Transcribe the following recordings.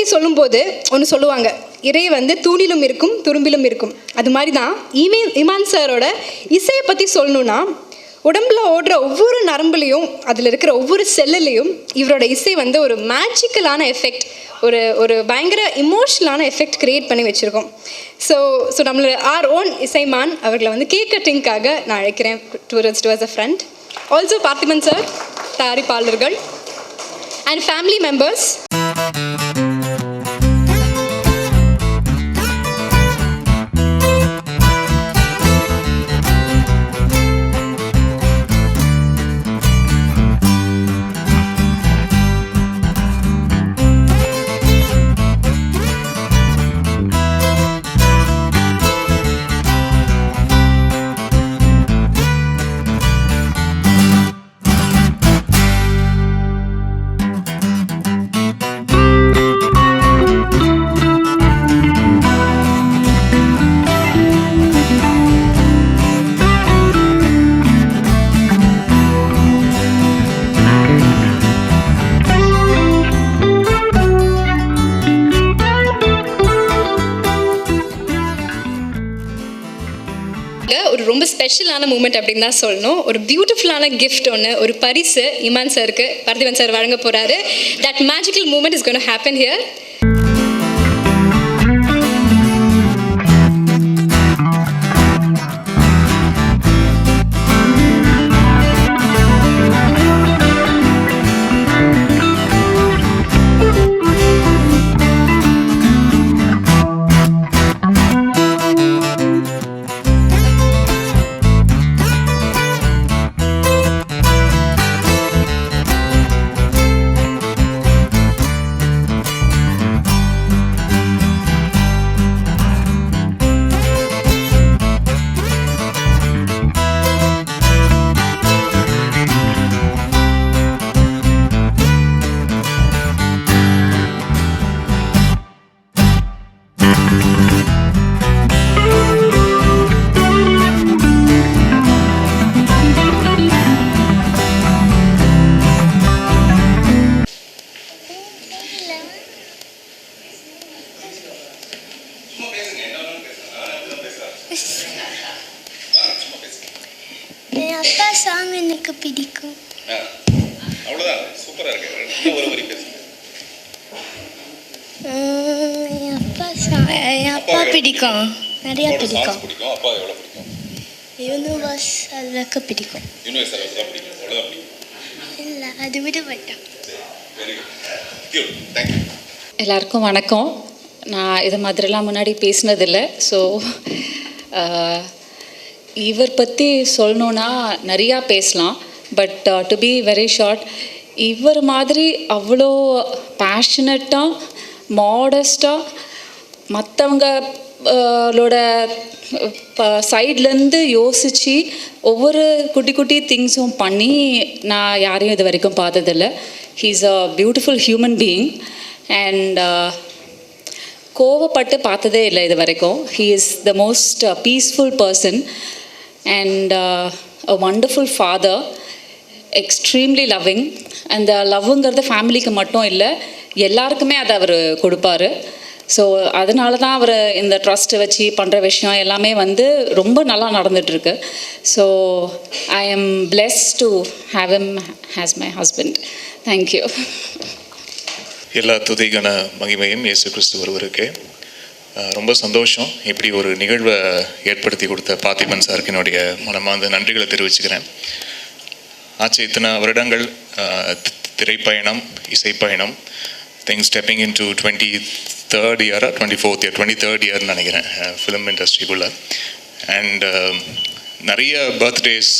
பற்றி சொல்லும்போது ஒன்று சொல்லுவாங்க இறை வந்து தூணிலும் இருக்கும் துரும்பிலும் இருக்கும். அது மாதிரி தான் இமே இமான் சாரோட இசையை பற்றி சொல்லணும்னா உடம்புல ஓடுற ஒவ்வொரு நரம்புலையும் அதில் இருக்கிற ஒவ்வொரு செல்லுலேயும் இவரோட இசை வந்து ஒரு மேஜிக்கலான எஃபெக்ட் ஒரு ஒரு பயங்கர இமோஷனலான எஃபெக்ட் கிரியேட் பண்ணி வச்சுருக்கோம். ஸோ ஸோ நம்மளோட ஆர் ஓன் இசைமான் அவர்களை வந்து கேட்கட்டிங்காக நான் அழைக்கிறேன். Tourist was a friend also Parthiban sir தயாரிப்பாளர்கள் அண்ட் ஃபேமிலி மெம்பர்ஸ் ஸ்பெஷலான மூமெண்ட் அப்படின்னு தான் சொல்லணும். ஒரு பியூட்டிஃபுல்லான கிஃப்ட் ஒன்று ஒரு பரிசு இமான் சாருக்கு பார்த்திபன் சார் வழங்க போகிறாரு that magical moment is gonna happen here நிறைய பிடிக்கும். பிடிக்கும்? அப்பா எவ்வளவு பிடிக்கும்? யூனிவர்ஸ் அதுக்கு பிடிக்கும். யூனிவர்ஸ் தான் பிடிக்கும். அவ்வளவுதான் பிடிக்கும். இல்லை அது விட மாட்டேன் வெரி குட் தேங்க்யூ எல்லாருக்கும் வணக்கம். நான் இது மாதிரிலாம் முன்னாடி பேசினதில்லை. ஸோ இவர் பற்றி சொல்லணுன்னா நிறையா பேசலாம். But to be very short இவர் மாதிரி அவ்வளோ பேஷனட்டாக மாடஸ்ட்டாக மற்றவங்க அவளோட சைட்லேருந்து யோசித்து ஒவ்வொரு குட்டி குட்டி திங்ஸும் பண்ணி நான் யாரையும் இது வரைக்கும் பார்த்ததில்ல. He's a beautiful human being and கோவப்பட்டு பார்த்ததே இல்லை இது வரைக்கும். He is the most peaceful person and a wonderful father extremely loving அந்த லவ்வுங்கிறது ஃபேமிலிக்கு மட்டும் இல்லை எல்லாருக்குமே அதை அவர் கொடுப்பாரு. ஸோ அதனால தான் அவர் இந்த ட்ரஸ்ட் வச்சு பண்ணுற விஷயம் எல்லாமே வந்து ரொம்ப நல்லா நடந்துகிட்ருக்கு so I am bless to have him as my husband thank you எல்லா துதிகண மகிமையும் இயேசு கிறிஸ்து ஒருவருக்கு. ரொம்ப சந்தோஷம். இப்படி ஒரு நிகழ்வை ஏற்படுத்தி கொடுத்த பார்த்திபன் சாருக்கு என்னுடைய மனமார்ந்த நன்றிகளை தெரிவிச்சுக்கிறேன். ஆச்சு இத்தனை வருடங்கள் திரைப்பயணம் இசைப்பயணம் things stepping into twenty third இயராக twenty fourth year twenty third இயர்னு நினைக்கிறேன் ஃபிலிம் இண்டஸ்ட்ரிக்குள்ளே அண்ட் நிறைய பர்த்டேஸ்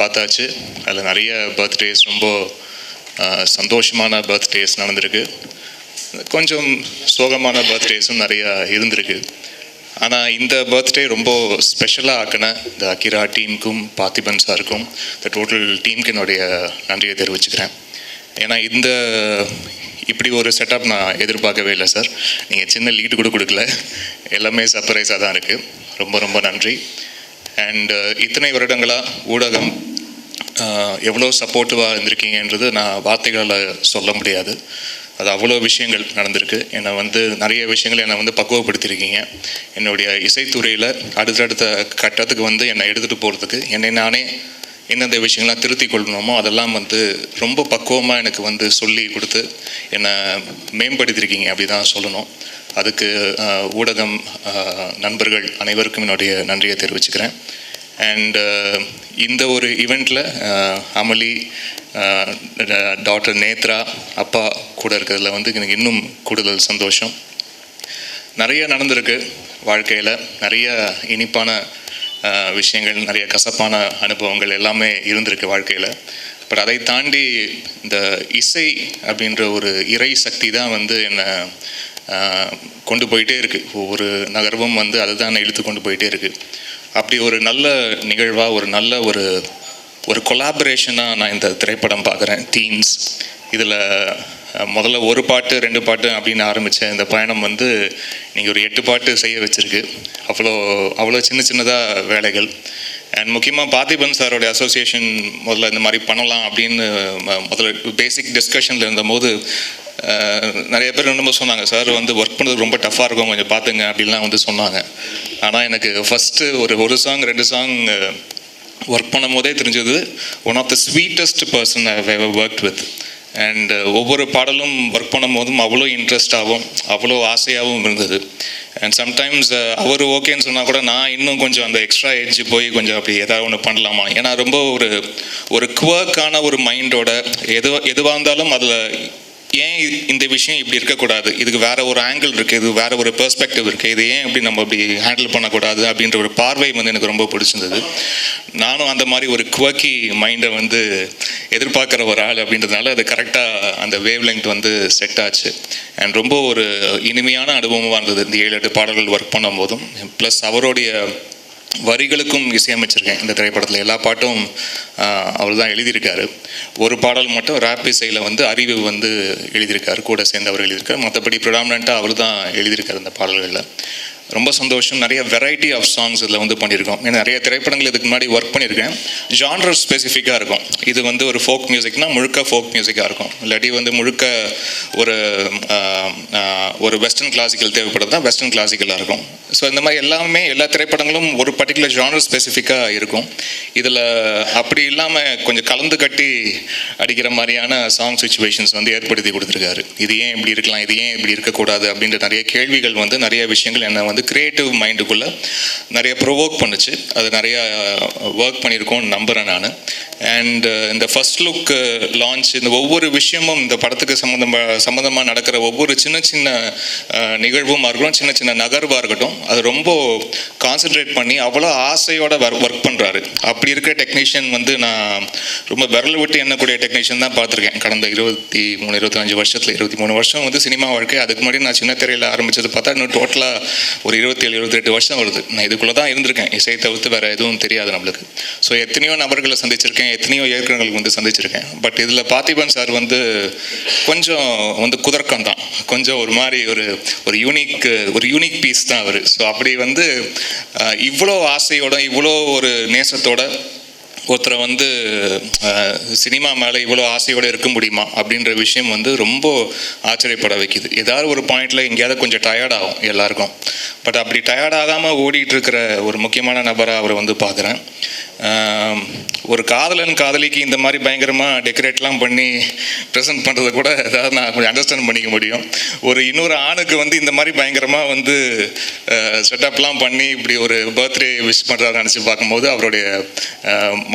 பார்த்தாச்சு. அதில் நிறைய பர்த்டேஸ் ரொம்ப uh, சந்தோஷமான பர்த்டேஸ் நடந்திருக்கு. கொஞ்சம் சோகமான பர்த்டேஸும் நிறையா இருந்திருக்கு. ஆனால் இந்த பர்த்டே ரொம்ப ஸ்பெஷலாக ஆக்கின இந்த அகிரா டீமுக்கும் பார்த்திபன் சாருக்கும் இந்த டோட்டல் டீமுக்கு என்னுடைய நன்றியை தெரிவிச்சுக்கிறேன். ஏன்னா இந்த இப்படி ஒரு செட்டப் நான் எதிர்பார்க்கவே இல்லை சார் நீங்கள் சின்ன லீடு கூட கொடுக்கல. எல்லாமே சர்ப்ரைஸாக தான் இருக்குது ரொம்ப ரொம்ப நன்றி. அண்ட் uh, இத்தனை வருடங்களாக ஊடகம் uh, எவ்வளோ சப்போர்ட்டிவாக இருந்திருக்கீங்கன்றது நான் வார்த்தைகளால் சொல்ல முடியாது. அது அவ்வளோ விஷயங்கள் நடந்திருக்கு. என்னை வந்து நிறைய விஷயங்கள் என்னை வந்து பக்குவப்படுத்தியிருக்கீங்க. என்னுடைய இசைத்துறையில் அடுத்தடுத்த கட்டத்துக்கு வந்து என்னை எடுத்துகிட்டு போகிறதுக்கு என்னை நானே எந்தெந்த விஷயங்கள்லாம் திருத்திக் கொள்ளணுமோ அதெல்லாம் வந்து ரொம்ப பக்குவமாக எனக்கு வந்து சொல்லி கொடுத்து என்னை மேம்படுத்தியிருக்கீங்க அப்படி தான் சொல்லணும். அதுக்கு ஊடகம் நண்பர்கள் அனைவருக்கும் என்னுடைய நன்றியை தெரிவிச்சுக்கிறேன். அண்டு இந்த ஒரு ஈவெண்ட்டில் அமளி டாக்டர் நேத்ரா அப்பா கூட இருக்கிறதுல வந்து எனக்கு இன்னும் கூடுதல் சந்தோஷம். நிறைய நடந்திருக்கு வாழ்க்கையில். நிறைய இனிப்பான விஷயங்கள் நிறைய கசப்பான அனுபவங்கள் எல்லாமே இருந்திருக்கு வாழ்க்கையில். பட் அதை தாண்டி இந்த இசை அப்படின்ற ஒரு இறை சக்தி தான் வந்து என்னை கொண்டு போயிட்டே இருக்குது ஒவ்வொரு நகர்வும் வந்து அதுதான் என்னை இழுத்து கொண்டு போயிட்டே இருக்குது அப்படி ஒரு நல்ல நிகழ்வாக ஒரு நல்ல ஒரு ஒரு கொலாபரேஷனாக நான் இந்த திரைப்படம் பார்க்குறேன். தீம்ஸ் இதில் முதல்ல ஒரு பாட்டு ரெண்டு பாட்டு அப்படின்னு ஆரம்பித்த இந்த பயணம் வந்து நீங்கள் ஒரு எட்டு பாட்டு செய்ய வச்சுருக்கு. அவ்வளோ அவ்வளோ சின்ன சின்னதாக வேலைகள். அண்ட் முக்கியமாக பார்த்திபன் சாரோடைய அசோசியேஷன் முதல்ல இந்த மாதிரி பண்ணலாம் அப்படின்னு முதல்ல பேசிக் டிஸ்கஷனில் இருந்தபோது நிறைய பேர் என்னமோ சொன்னாங்க சார் வந்து ஒர்க் பண்ணுறது ரொம்ப டஃப்பாக இருக்கும் கொஞ்சம் பார்த்துங்க அப்படின்லாம் வந்து சொன்னாங்க. ஆனால் எனக்கு ஃபஸ்ட்டு ஒரு ஒரு சாங் ரெண்டு சாங் ஒர்க் பண்ணும் போதே தெரிஞ்சது one of the sweetest person I work with and uh, ஒவ்வொரு பாடலும் ஒர்க் பண்ணும் போதும் அவ்வளோ இன்ட்ரெஸ்டாகவும் அவ்வளோ ஆசையாகவும் இருந்தது. அண்ட் சம்டைம்ஸ் uh, அவர் ஓகேன்னு சொன்னால் கூட நான் இன்னும் கொஞ்சம் அந்த எக்ஸ்ட்ரா எட்ஜ் போய் கொஞ்சம் அப்படி ஏதாவது ஒன்று பண்ணலாமா? ஏன்னா ரொம்ப ஒரு ஒரு குவர்க்கான ஒரு மைண்டோட எது எதுவாக இருந்தாலும் அதில் ஏன் இந்த விஷயம் இப்படி இருக்கக்கூடாது? இதுக்கு வேற ஒரு ஆங்கிள் இருக்குது இது வேற ஒரு பெர்ஸ்பெக்டிவ் இருக்குது இது ஏன் இப்படி நம்ம அப்படி ஹேண்டில் பண்ணக்கூடாது அப்படின்ற ஒரு பார்வை வந்து எனக்கு ரொம்ப பிடிச்சிருந்தது. நானும் அந்த மாதிரி ஒரு குவக்கி மைண்டை வந்து எதிர்பார்க்குற ஒரு ஆள் அப்படின்றதுனால அது கரெக்டாக அந்த வேவ் லெங்க் வந்து செட் ஆச்சு. அண்ட் ரொம்ப ஒரு இனிமையான அனுபவமாக இருந்தது. இந்த ஏழு எட்டு பாடல்கள் ஒர்க் பண்ணும் போதும் ப்ளஸ் அவருடைய வரிகளுக்கும் இசையமைச்சிருக்கேன். இந்த திரைப்படத்தில் எல்லா பாட்டும் அவர் தான் எழுதியிருக்காரு. ஒரு பாடல் மட்டும் ரேப் இசையில் வந்து அறிவு வந்து எழுதியிருக்காரு கூட சேர்ந்து அவர் எழுதியிருக்காரு. மற்றபடி ப்ரிடாமினண்ட்டாக அவர் தான் எழுதியிருக்காரு அந்த பாடல்களில். ரொம்ப சந்தோஷம். நிறைய வெரைட்டி ஆஃப் சாங்ஸ் இதில் வந்து பண்ணியிருக்கோம். ஏன்னா நிறைய திரைப்படங்கள் இதுக்கு முன்னாடி ஒர்க் பண்ணியிருக்கேன். ஜான்ரர் ஸ்பெசிஃபிக்காக இருக்கும். இது வந்து ஒரு ஃபோக் மியூசிக்னா முழுக்க ஃபோக் மியூசிக்காக இருக்கும். இல்லாட்டி வந்து முழுக்க ஒரு ஒரு வெஸ்டர்ன் கிளாசிக்கல் தேவைப்படுது தான் வெஸ்டர்ன் கிளாசிக்கலாக இருக்கும். ஸோ இந்த மாதிரி எல்லாமே எல்லா திரைப்படங்களும் ஒரு பர்டிகுலர் ஜானர் ஸ்பெசிஃபிக்காக இருக்கும். இதில் அப்படி இல்லாமல் கொஞ்சம் கலந்து கட்டி அடிக்கிற மாதிரியான சாங் சுச்சுவேஷன்ஸ் வந்து ஏற்படுத்தி கொடுத்துருக்காரு. இது ஏன் இப்படி இருக்கலாம்? இது ஏன் இப்படி இருக்கக்கூடாது? அப்படின்ற நிறைய கேள்விகள் வந்து நிறைய விஷயங்கள் என்னை வந்து கிரியேட்டிவ் மைண்டுக்குள்ளே நிறைய ப்ரொவோக் பண்ணுச்சு. அது நிறைய uh, ஒர்க் பண்ணியிருக்கோம்னு நம்புகிறேன் நான். அண்ட் uh, இந்த ஃபர்ஸ்ட் லுக் லான்ச் இந்த ஒவ்வொரு விஷயமும் இந்த படத்துக்கு சம்மந்தமாக சம்மந்தமாக நடக்கிற ஒவ்வொரு சின்ன சின்ன அஹ், நிகழ்வுமா இருக்கட்டும் சின்ன சின்ன நகர்வாக இருக்கட்டும் அது ரொம்ப கான்சென்ட்ரேட் பண்ணி அவ்வளோ ஆசையோட ஒர்க் பண்ணுறாரு அப்படி இருக்கிற டெக்னீஷியன் வந்து நான் ரொம்ப விரல் விட்டு எண்ணக்கூடிய டெக்னீஷியன் தான் பார்த்துருக்கேன். கடந்த இருபத்தி மூணு இருபத்தஞ்சு வருஷத்தில் இருபத்தி மூணு வருஷம் வந்து சினிமா வாழ்க்கை. அதுக்கு முன்னாடி நான் சின்ன திரையில் ஆரம்பித்தது பார்த்தா இன்னும் டோட்டலாக ஒரு இருபத்தேழு இருபத்தெட்டு வருஷம் வருது. நான் இதுக்குள்ளே தான் இருந்திருக்கேன். இசையை தவிர்த்து வேறு எதுவும் தெரியாது நம்மளுக்கு. ஸோ எத்தனையோ நபர்களை சந்திச்சிருக்கேன். எத்தனையோ இயக்குநர்களுக்கு வந்து சந்திச்சிருக்கேன். பட் இதில் பார்த்திபன் சார் வந்து கொஞ்சம் வந்து குதர்க்கம் தான். கொஞ்சம் ஒரு மாதிரி ஒரு ஒரு யூனிக் ஒரு யூனிக் பீஸ் தான் அவர். ஸோ அப்படி வந்து இவ்வளோ ஆசையோட இவ்வளோ ஒரு நேசத்தோட ஒருத்தரை வந்து சினிமா மேலே இவ்வளோ ஆசையோடு இருக்க முடியுமா? அப்படின்ற விஷயம் வந்து ரொம்ப ஆச்சரியப்பட வைக்குது. ஏதாவது ஒரு பாயிண்டில் எங்கேயாவது கொஞ்சம் டயர்ட் ஆகும் எல்லாருக்கும். பட் அப்படி டயர்ட் ஆகாமல் ஓடிட்டு இருக்கிற ஒரு முக்கியமான நபராக அவரை வந்து பார்க்குறேன். ஒரு காதலன் காதலிக்கு இந்த மாதிரி பயங்கரமாக டெக்கரேட்லாம் பண்ணி ப்ரெசென்ட் பண்ணுறதை கூட ஏதாவது நான் கொஞ்சம் அண்டர்ஸ்டாண்ட் பண்ணிக்க முடியும். ஒரு இன்னொரு ஆணுக்கு வந்து இந்த மாதிரி பயங்கரமாக வந்து செட்டப்லாம் பண்ணி இப்படி ஒரு பர்த்டே விஷ் பண்ணுறாரு நினச்சி பார்க்கும்போது அவருடைய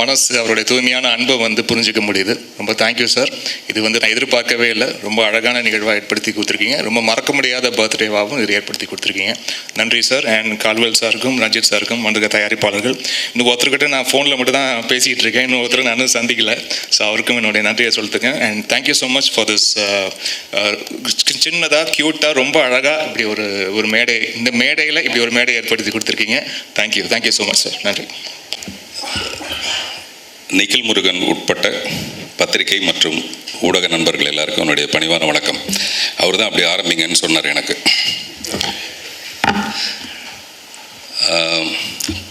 மனசு அவருடைய தூய்மையான அன்பை வந்து புரிஞ்சுக்க முடியுது. ரொம்ப தேங்க்யூ சார் இது வந்து நான் எதிர்பார்க்கவே இல்லை. ரொம்ப அழகான நிகழ்வாக ஏற்படுத்தி கொடுத்துருக்கீங்க. ரொம்ப மறக்க முடியாத பர்த்டேவாகவும் இது ஏற்படுத்தி கொடுத்துருக்கீங்க. நன்றி சார் அண்ட் கால்வெல் சாருக்கும் ரஞ்சித் சாருக்கும் மண்டக தயாரிப்பாளர்கள். இன்னும் ஒருத்தர்கிட்ட நான் ஃபோனில் மட்டும் தான் பேசிகிட்டு இருக்கேன். இன்னும் ஒருத்தர் நான் இன்னும் சந்திக்கல. ஸோ அவருக்கும் என்னுடைய நன்றியை சொல்லிட்டுருக்கேன். And thank you so much for this சின்னதாக க்யூட்டாக ரொம்ப அழகாக இப்படி ஒரு ஒரு மேடை இந்த மேடையில் இப்படி ஒரு மேடை ஏற்படுத்தி கொடுத்துருக்கீங்க. Thank you thank you so much sir நன்றி. நிக்கில் முருகன் உட்பட்ட பத்திரிகை மற்றும் ஊடக நண்பர்கள் எல்லாருக்கும் என்னுடைய பணிவான வணக்கம். அவர் தான் அப்படி ஆரம்பிங்கன்னு சொன்னார் எனக்கு.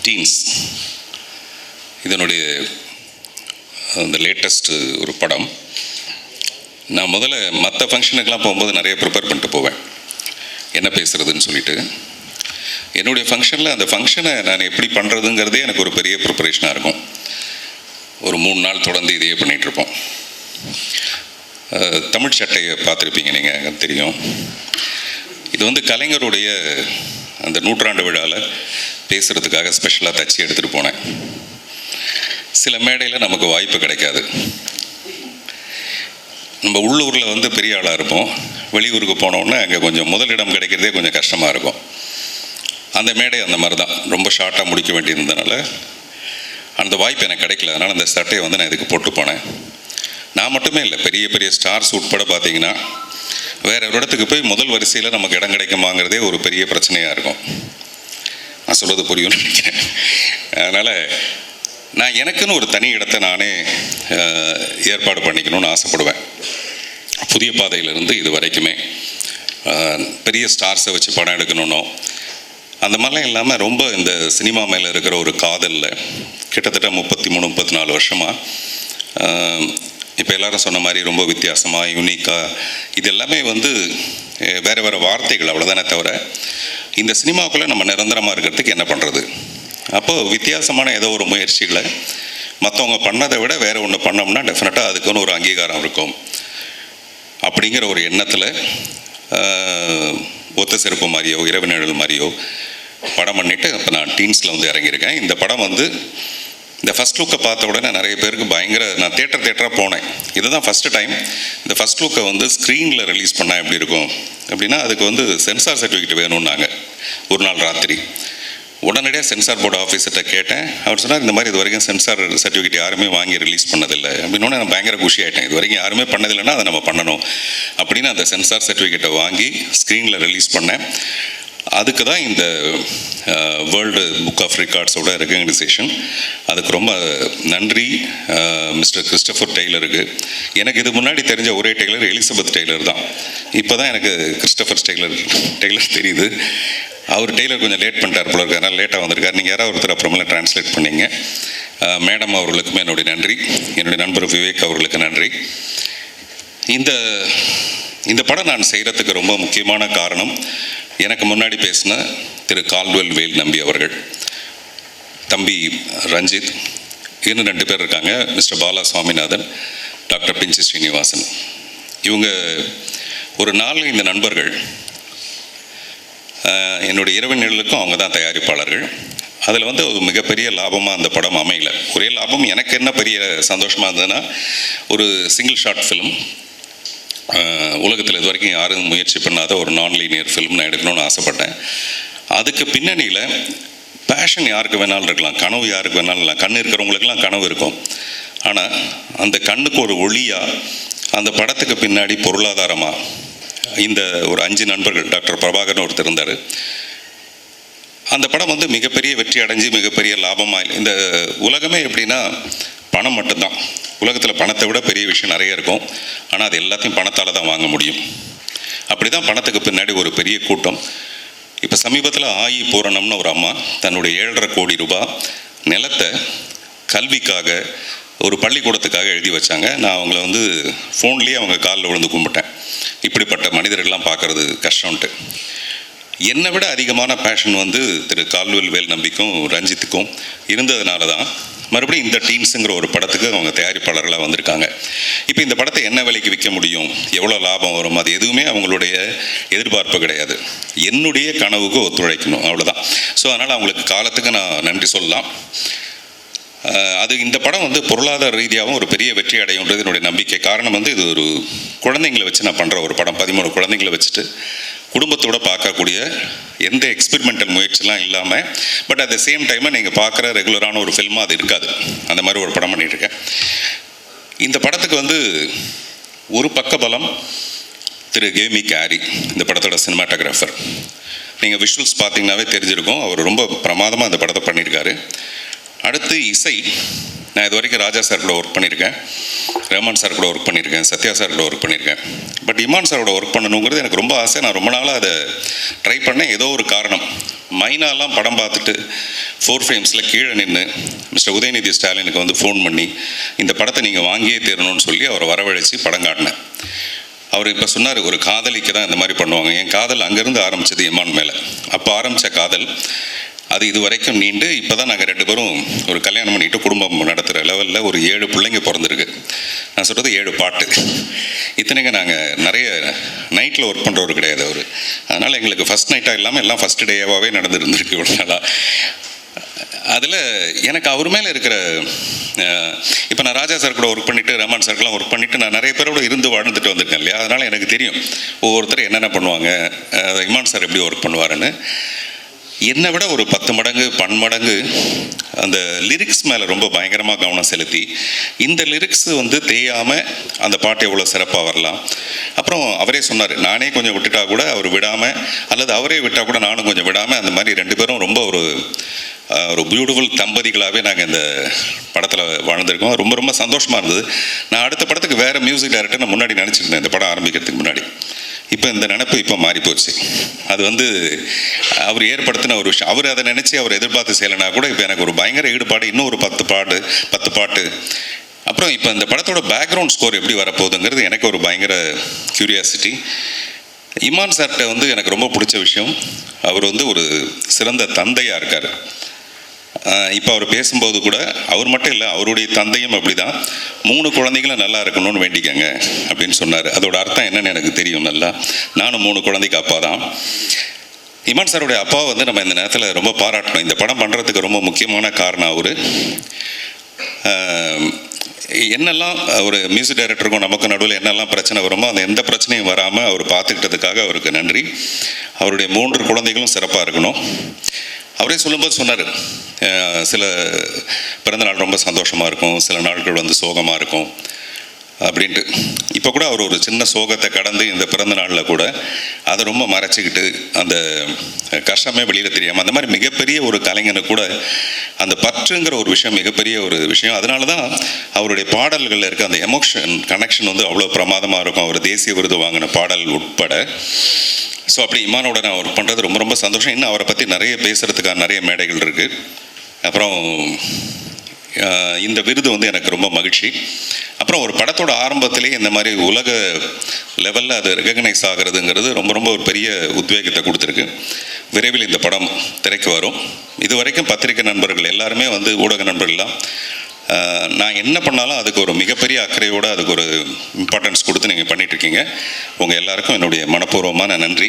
டீன்ஸ் இதனுடைய அந்த லேட்டஸ்ட்டு ஒரு படம். நான் முதல்ல மற்ற ஃபங்க்ஷனுக்கெலாம் போகும்போது நிறைய ப்ரிப்பேர் பண்ணிட்டு போவேன். என்ன பேசுகிறதுன்னு சொல்லிட்டு. என்னுடைய ஃபங்க்ஷனில் அந்த ஃபங்க்ஷனை நான் எப்படி பண்ணுறதுங்கிறதே எனக்கு ஒரு பெரிய ப்ரிப்பரேஷனாக இருக்கும். ஒரு மூணு நாள் தொடர்ந்து இதையே பண்ணிகிட்ருப்போம். தமிழ் சட்டையை பார்த்துருப்பீங்க நீங்கள் தெரியும். இது வந்து கலைஞருடைய அந்த நூற்றாண்டு விழாவில் பேசுகிறதுக்காக ஸ்பெஷலாக தச்சு எடுத்துகிட்டு போனேன். சில மேடையில் நமக்கு வாய்ப்பு கிடைக்காது. நம்ம உள்ளூரில் வந்து பெரிய ஆளாக இருப்போம். வெளியூருக்கு போனோன்னே அங்கே கொஞ்சம் முதலிடம் கிடைக்கிறதே கொஞ்சம் கஷ்டமாக இருக்கும். அந்த மேடை அந்த மாதிரி தான் ரொம்ப ஷார்ட்டாக முடிக்க வேண்டியிருந்தனால அந்த வாய்ப்பு எனக்கு கிடைக்கல. அதனால் அந்த சட்டையை வந்து நான் இதுக்கு போட்டு போனேன். நான் மட்டுமே இல்லை பெரிய பெரிய ஸ்டார்ஸ் உட்பட பார்த்தீங்கன்னா வேற ஒரு இடத்துக்கு போய் முதல் வரிசையில் நமக்கு இடம் கிடைக்குமாங்கிறதே ஒரு பெரிய பிரச்சனையாக இருக்கும். நான் சொல்கிறது புரியும்னு நினைக்கிறேன். அதனால் நான் எனக்குன்னு ஒரு தனி இடத்தை நானே ஏற்பாடு பண்ணிக்கணும்னு ஆசைப்படுவேன். புதிய பாதையிலிருந்து இது வரைக்குமே. பெரிய ஸ்டார்ஸை வச்சு படம் எடுக்கணுன்னோ அந்த மாதிரிலாம் இல்லாமல் ரொம்ப இந்த சினிமா மேலே இருக்கிற ஒரு காதலில் கிட்டத்தட்ட முப்பத்தி மூணு முப்பத்தி நாலு வருஷமாக இப்போ எல்லாரும் சொன்ன மாதிரி ரொம்ப வித்தியாசமாக யூனிக்காக இது எல்லாமே வந்து வேறு வேறு வார்த்தைகள் அவ்வளோதானே தவிர இந்த சினிமாவுக்குள்ளே நம்ம நிரந்தரமாக இருக்கிறதுக்கு என்ன பண்ணுறது அப்போது வித்தியாசமான ஏதோ ஒரு முயற்சிகளை மற்றவங்க பண்ணதை விட வேறு ஒன்று பண்ணோம்னா டெஃபினட்டாக அதுக்குன்னு ஒரு அங்கீகாரம் இருக்கும். அப்படிங்கிற ஒரு எண்ணத்தில் ஒத்த செருப்பு மாதிரியோ இரவு நிழல் மாதிரியோ படம் பண்ணிவிட்டு இப்போ நான் டீன்ஸில் வந்து இறங்கியிருக்கேன். இந்த படம் வந்து இந்த ஃபஸ்ட் லுக்கை பார்த்த உடனே நிறைய பேருக்கு பயங்கர நான் தேட்டர் தேட்டராக போனேன். இதுதான் ஃபஸ்ட்டு டைம் இந்த ஃபஸ்ட் லுக்கை வந்து ஸ்க்ரீனில் ரிலீஸ் பண்ணால் எப்படி இருக்கும்? அப்படின்னா அதுக்கு வந்து சென்சார் சர்டிஃபிகேட் வேணும்னாங்க. ஒரு நாள் ராத்திரி. உடனடியாக சென்சார் போர்டு ஆஃபீஸர்கிட்ட கேட்டேன். அவர் சொன்னார் இந்த மாதிரி இது வரைக்கும் சென்சார் சர்டிஃபிகேட் யாருமே வாங்கி ரிலீஸ் பண்ணதில்லை. அப்படின்னு நான் பயங்கர குஷி ஆகிட்டேன் இது வரைக்கும் யாருமே பண்ணதில்லைன்னா அதை நம்ம பண்ணணும். அப்படின்னு அந்த சென்சார் சர்டிஃபிகேட்டை வாங்கி ஸ்க்ரீனில் ரிலீஸ் பண்ணேன். அதுக்கு தான் இந்த வேர்ல்டு புக் ஆஃப் ரெக்கார்ட்ஸோட ரெகக்னைசேஷன் அதுக்கு ரொம்ப நன்றி மிஸ்டர் கிறிஸ்டபர் டெய்லருக்கு எனக்கு இது முன்னாடி தெரிஞ்ச ஒரே டெய்லர் எலிசபெத் டெய்லர் தான். இப்போ தான் எனக்கு கிறிஸ்டபர் டெய்லர் டெய்லர் தெரியுது. அவர் டெய்லர் கொஞ்சம் லேட் பண்ணிட்டார் போல இருக்கு. லேட்டாக வந்திருக்கார். நீங்கள் யாராவது ஒருத்தர் அப்புறமெல்லாம் டிரான்ஸ்லேட் பண்ணீங்க. மேடம் அவர்களுக்கும் என்னுடைய நன்றி. என்னுடைய நண்பர் விவேக் அவர்களுக்கு நன்றி. இந்த இந்த படம் நான் செய்கிறதுக்கு ரொம்ப முக்கியமான காரணம் எனக்கு முன்னாடி பேசின திரு கால்வெல் வேல் நம்பி அவர்கள். தம்பி ரஞ்சித் இன்னும் ரெண்டு பேர் இருக்காங்க மிஸ்டர் பாலா சுவாமிநாதன் டாக்டர் பிஞ்சி ஸ்ரீனிவாசன். இவங்க ஒரு நாலு இந்த நண்பர்கள் என்னுடைய இரவு நிழலுக்கும் அவங்க தான் தயாரிப்பாளர்கள். அதில் வந்து ஒரு மிகப்பெரிய லாபமாக அந்த படம் அமையல. ஒரே லாபம் எனக்கு என்ன பெரிய சந்தோஷமாக இருந்ததுன்னா ஒரு சிங்கிள் ஷார்ட் ஃபிலிம் உலகத்தில் இது வரைக்கும் யாரும் முயற்சி பண்ணாத ஒரு நான் லீனியர் ஃபிலிம் நான் எடுக்கணும்னு ஆசைப்பட்டேன். அதுக்கு பின்னணியில் பேஷன் யாருக்கு வேணாலும் இருக்கலாம் கனவு யாருக்கு வேணாலும் இல்லை கண் இருக்கிறவங்களுக்கெல்லாம் கனவு இருக்கும். ஆனால் அந்த கண்ணுக்கு ஒரு ஒளியாக அந்த படத்துக்கு பின்னாடி பொருளாதாரமாக இந்த ஒரு அஞ்சு நண்பர்கள் டாக்டர் பிரபாகர்னு ஒருத்தர் இருந்தார். அந்த படம் வந்து மிகப்பெரிய வெற்றி அடைஞ்சு மிகப்பெரிய லாபமாக இந்த உலகமே எப்படின்னா பணம் மட்டும்தான். உலகத்தில் பணத்தை விட பெரிய விஷயம் நிறைய இருக்கும். ஆனால் அது எல்லாத்தையும் பணத்தால் தான் வாங்க முடியும். அப்படி தான் பணத்துக்கு பின்னாடி ஒரு பெரிய கூட்டம். இப்போ சமீபத்தில் ஆயி பூரணம்னு ஒரு அம்மா தன்னுடைய ஏழரை கோடி ரூபாய் நிலத்தை கல்விக்காக ஒரு பள்ளிக்கூடத்துக்காக எழுதி வச்சாங்க. நான் அவங்கள வந்து ஃபோன்லேயே அவங்க காலில் விழுந்து கும்பிட்டேன். இப்படிப்பட்ட மனிதர்கள்லாம் பார்க்குறது கஷ்டம்ன்ட்டு. என்னை விட அதிகமான பேஷன் வந்து திரு கால்வெல் வேல் நம்பிக்கும் ரஞ்சித்துக்கும் இருந்ததுனால தான் மறுபடியும் இந்த டீம்ஸுங்கிற ஒரு படத்துக்கு அவங்க தயாரிப்பாளர்களாக வந்திருக்காங்க. இப்போ இந்த படத்தை என்ன விலைக்கு விற்க முடியும்? எவ்வளோ லாபம் வரும்? அது எதுவுமே அவங்களுடைய எதிர்பார்ப்பு கிடையாது. என்னுடைய கனவுக்கு ஒத்துழைக்கணும். அவ்வளோதான் ஸோ அதனால் அவங்களுக்கு காலத்துக்கு நான் நன்றி சொல்லலாம். அது இந்த படம் வந்து பொருளாதார ரீதியாகவும் ஒரு பெரிய வெற்றி அடையுன்றது என்னுடைய நம்பிக்கை. காரணம் வந்து இது ஒரு குழந்தைங்களை வச்சு நான் பண்ணுற ஒரு படம். பதிமூணு குழந்தைங்களை வச்சுட்டு குடும்பத்தோட பார்க்கக்கூடிய எந்த எக்ஸ்பெரிமெண்டல் முயற்சிலாம் இல்லாமல் பட் அட் த சேம் டைமில் நீங்கள் பார்க்குற ரெகுலரான ஒரு ஃபில்மாக அது இருக்காது. அந்த மாதிரி ஒரு படம் பண்ணிட்டு இந்த படத்துக்கு வந்து ஒரு பக்க பலம் திரு கேமி கேரி இந்த படத்தோட சினிமாட்டோகிராஃபர் நீங்கள் விஷுவல்ஸ் பார்த்தீங்கன்னாவே தெரிஞ்சிருக்கும். அவர் ரொம்ப பிரமாதமாக இந்த படத்தை பண்ணியிருக்காரு. அடுத்து இசை. நான் இது வரைக்கும் ராஜா சார் கூட ஒர்க் பண்ணியிருக்கேன். ரஹ்மான் சார் கூட ஒர்க் பண்ணியிருக்கேன். சத்யா சார் கூட ஒர்க் பண்ணியிருக்கேன். பட் இமான் சாரோட ஒர்க் பண்ணணுங்கிறது எனக்கு ரொம்ப ஆசை. நான் ரொம்ப நாளாக அதை ட்ரை பண்ணேன். ஏதோ ஒரு காரணம். மைனாலாம் படம் பார்த்துட்டு ஃபோர் ஃப்ரேம்ஸில் கீழே நின்று மிஸ்டர் உதயநிதி ஸ்டாலினுக்கு வந்து ஃபோன் பண்ணி இந்த படத்தை நீங்கள் வாங்கியே தரணும்னு சொல்லி அவரை வரவழைச்சி படம் காட்டினேன். அவர் இப்போ சொன்னார் ஒரு காதலிக்கு தான் இந்த மாதிரி பண்ணுவாங்க. என் காதல் அங்கேருந்து ஆரம்பித்தது எம்மான் மேலே. அப்போ ஆரம்பித்த காதல் அது இது வரைக்கும் நீண்டு இப்போ தான் நாங்கள் ரெண்டு பேரும் ஒரு கல்யாணம் பண்ணிட்டு குடும்பம் நடத்துகிற லெவலில் ஒரு ஏழு பிள்ளைங்க பிறந்திருக்கு. நான் சொல்கிறது ஏழு பாட்டு. இத்தனைக்கு நாங்கள் நிறைய நைட்டில் ஒர்க் பண்ணுறவர் கிடையாது அவர். அதனால் எங்களுக்கு ஃபஸ்ட் நைட்டாக இல்லாமல் எல்லாம் ஃபஸ்ட் டேவாகவே நடந்துருந்துருக்கு இவ்வளோ நாளாக அதில் எனக்கு அவர் மேலே இருக்கிற இப்போ நான் ராஜா சார் கூட ஒர்க் பண்ணிவிட்டு ரஹ்மான் சார்க்கெலாம் ஒர்க் பண்ணிவிட்டு நான் நிறைய பேரோட இருந்து வாழ்ந்துட்டு வந்திருக்கேன் இல்லையா? அதனால் எனக்கு தெரியும். ஒவ்வொருத்தர் என்னென்ன பண்ணுவாங்க இமான் சார் எப்படி ஒர்க் பண்ணுவாருன்னு. என்னை விட ஒரு பத்து மடங்கு பன்மடங்கு அந்த லிரிக்ஸ் மேலே ரொம்ப பயங்கரமாக கவனம் செலுத்தி இந்த லிரிக்ஸ் வந்து தேயாமல் அந்த பாட்டு எவ்வளோ சிறப்பாக வரலாம். அப்புறம் அவரே சொன்னார் நானே கொஞ்சம் விட்டுட்டா கூட அவர் விடாமல் அல்லது அவரே விட்டால் கூட நானும் கொஞ்சம் விடாமல் அந்த மாதிரி ரெண்டு பேரும் ரொம்ப ஒரு ஒரு பியூட்டிஃபுல் தம்பதிகளாகவே நாங்கள் இந்த படத்தில் வாழ்ந்திருக்கோம். ரொம்ப ரொம்ப சந்தோஷமாக இருந்தது. நான் அடுத்த படத்துக்கு வேறு மியூசிக் டைரக்டர் நான் முன்னாடி நினச்சிருந்தேன் இந்த படம் ஆரம்பிக்கிறதுக்கு முன்னாடி. இப்போ இந்த நினப்பு இப்போ மாறி போச்சு அது வந்து அவர் ஏற்படுத்தின ஒரு விஷயம். அவர் அதை நினச்சி அவர் எதிர்பார்த்து செய்யலைனா கூட இப்போ எனக்கு ஒரு பயங்கர ஈடுபாடு இன்னும் ஒரு பத்து பாடு பத்து பாட்டு. அப்புறம் இப்போ இந்த படத்தோட பேக்ரவுண்ட் ஸ்கோர் எப்படி வரப்போகுதுங்கிறது எனக்கு ஒரு பயங்கர கியூரியாசிட்டி இமான் சார்கிட்ட வந்து எனக்கு ரொம்ப பிடிச்ச விஷயம். அவர் வந்து ஒரு சிறந்த தந்தையாக இருக்கார். இப்போ அவர் பேசும்போது கூட அவர் மட்டும் இல்லை அவருடைய தந்தையும் அப்படிதான். மூணு குழந்தைகளும் நல்லா இருக்கணும்னு வேண்டிக்கங்க அப்படின்னு சொன்னார். அதோட அர்த்தம் என்னன்னு எனக்கு தெரியும் நல்லா. நானும் மூணு குழந்தைக்கு அப்பா தான் இமான் சாருடைய அப்பா வந்து நம்ம இந்த நேரத்தில் ரொம்ப பாராட்டணும். இந்த படம் பண்ணுறதுக்கு ரொம்ப முக்கியமான காரணம் அவர். என்னெல்லாம் ஒரு மியூசிக் டைரக்டருக்கும் நமக்கு நடுவில் என்னெல்லாம் பிரச்சனை வருமோ அந்த எந்த பிரச்சனையும் வராமல் அவர் பார்த்துக்கிட்டதுக்காக அவருக்கு நன்றி. அவருடைய மூன்று குழந்தைகளும் சிறப்பாக இருக்கணும். அவரே சொல்லும்போது சொன்னார். சில பிறந்தநாள் ரொம்ப சந்தோஷமாக இருக்கும் சில நாட்கள் வந்து சோகமாக இருக்கும் அப்படின்ட்டு. இப்போ கூட அவர் ஒரு சின்ன சோகத்தை கடந்து இந்த பிறந்த நாளில் கூட அதை ரொம்ப மறைச்சிக்கிட்டு அந்த கஷ்டமே வெளியில் தெரியாமல் அந்த மாதிரி மிகப்பெரிய ஒரு கலைஞனு கூட அந்த பற்றுங்கிற ஒரு விஷயம் மிகப்பெரிய ஒரு விஷயம். அதனால தான் அவருடைய பாடல்களில் இருக்க அந்த எமோஷன் கனெக்ஷன் வந்து அவ்வளோ பிரமாதமாக இருக்கும். அவர் தேசிய விருது வாங்கின பாடல் உட்பட. ஸோ அப்படி இமானோட நான் ஒர்க் பண்ணுறது ரொம்ப ரொம்ப சந்தோஷம். இன்னும் அவரை பற்றி நிறைய பேசுகிறதுக்கான நிறைய மேடைகள் இருக்குது அப்புறம் இந்த விருது வந்து எனக்கு ரொம்ப மகிழ்ச்சி. அப்புறம் ஒரு படத்தோட ஆரம்பத்திலேயே இந்த மாதிரி உலக லெவலில் அது ரெகக்னைஸ் ஆகிறதுங்கிறது ரொம்ப ரொம்ப ஒரு பெரிய உத்வேகத்தை கொடுத்துருக்கு. விரைவில் இந்த படம் திரைக்கு வரும். இது வரைக்கும் பத்திரிகை நண்பர்கள் எல்லாருமே வந்து ஊடக நண்பர்கள்லாம் நான் என்ன பண்ணாலும் அதுக்கு ஒரு மிகப்பெரிய அக்கறையோடு அதுக்கு ஒரு இம்பார்ட்டன்ஸ் கொடுத்து நீங்கள் பண்ணிட்டு இருக்கீங்க உங்கள் எல்லாருக்கும் என்னுடைய மனப்பூர்வமான நன்றி.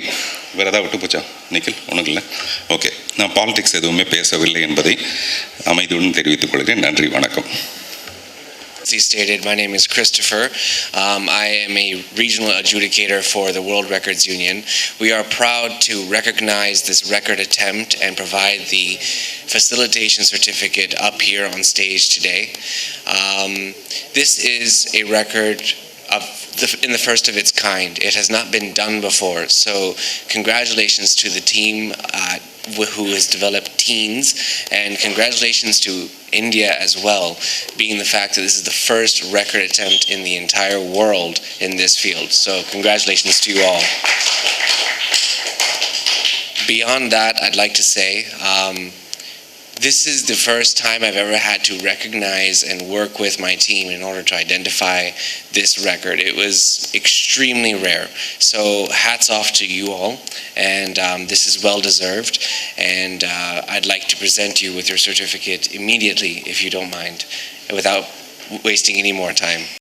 வேறு ஏதாவது விட்டு போச்சா? நிக்கில் ஒன்றும் இல்லை. ஓகே நான் பாலிடிக்ஸ் எதுவுமே பேசவில்லை என்பதை அமைதியுடன் தெரிவித்துக் கொள்கிறேன். நன்றி வணக்கம். He stated, my name is Christopher. Um, I am a regional adjudicator for the World Records Union. We are proud to recognize this record attempt and provide the facilitation certificate up here on stage today. Um, this is a record of the, in the first of its kind. It has not been done before. So, congratulations to the team uh, who has developed Teens, and congratulations to India as well, being the fact that this is the first record attempt in the entire world in this field. So, congratulations to you all. Beyond that, I'd like to say um, this is the first time I've ever had to recognize and work with my team in order to identify this record. It was extremely rare. So, hats off to you all, and um, this is well deserved. And uh, I'd like to present you with your certificate immediately, if you don't mind, without wasting any more time.